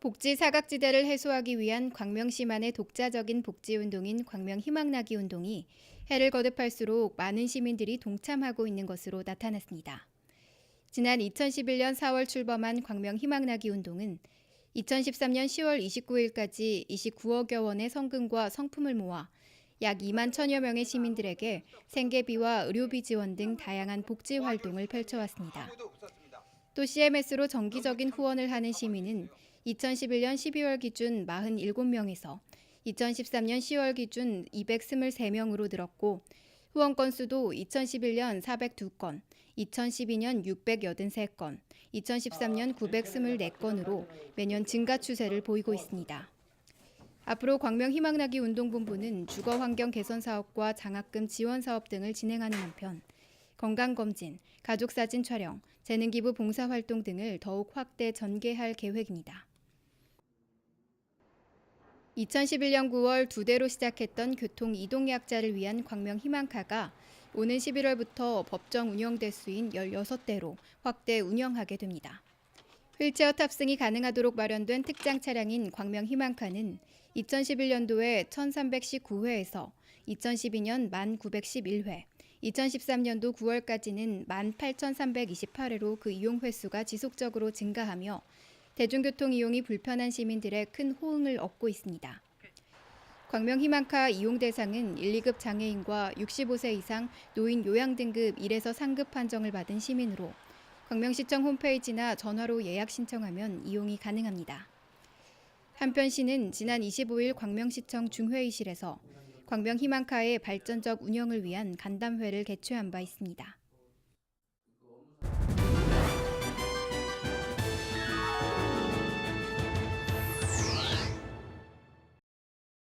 복지 사각지대를 해소하기 위한 광명시만의 독자적인 복지 운동인 광명 희망나기 운동이 해를 거듭할수록 많은 시민들이 동참하고 있는 것으로 나타났습니다. 지난 2011년 4월 출범한 광명 희망나기 운동은 2013년 10월 29일까지 29억여 원의 성금과 성품을 모아 약 2만 천여 명의 시민들에게 생계비와 의료비 지원 등 다양한 복지 활동을 펼쳐왔습니다. 또 CMS로 정기적인 후원을 하는 시민은 2011년 12월 기준 47명에서 2013년 10월 기준 223명으로 늘었고 후원 건수도 2011년 402건, 2012년 683건, 2013년 924건으로 매년 증가 추세를 보이고 있습니다. 앞으로 광명 희망나기 운동본부는 주거 환경 개선 사업과 장학금 지원 사업 등을 진행하는 한편 건강검진, 가족사진 촬영, 재능기부 봉사활동 등을 더욱 확대 전개할 계획입니다. 2011년 9월 두 대로 시작했던 교통 이동 약자를 위한 광명 희망카가 오는 11월부터 법정 운영 대 수인 16대로 확대 운영하게 됩니다. 휠체어 탑승이 가능하도록 마련된 특장 차량인 광명 희망카는 2011년도에 1319회에서 2012년 1911회, 2013년도 9월까지는 18,328회로 그 이용 횟수가 지속적으로 증가하며 대중교통 이용이 불편한 시민들의 큰 호응을 얻고 있습니다. 광명 희망카 이용 대상은 1, 2급 장애인과 65세 이상 노인 요양 등급 1에서 3급 판정을 받은 시민으로 광명시청 홈페이지나 전화로 예약 신청하면 이용이 가능합니다. 한편 시는 지난 25일 광명시청 중회의실에서 광명 희망카의 발전적 운영을 위한 간담회를 개최한 바 있습니다.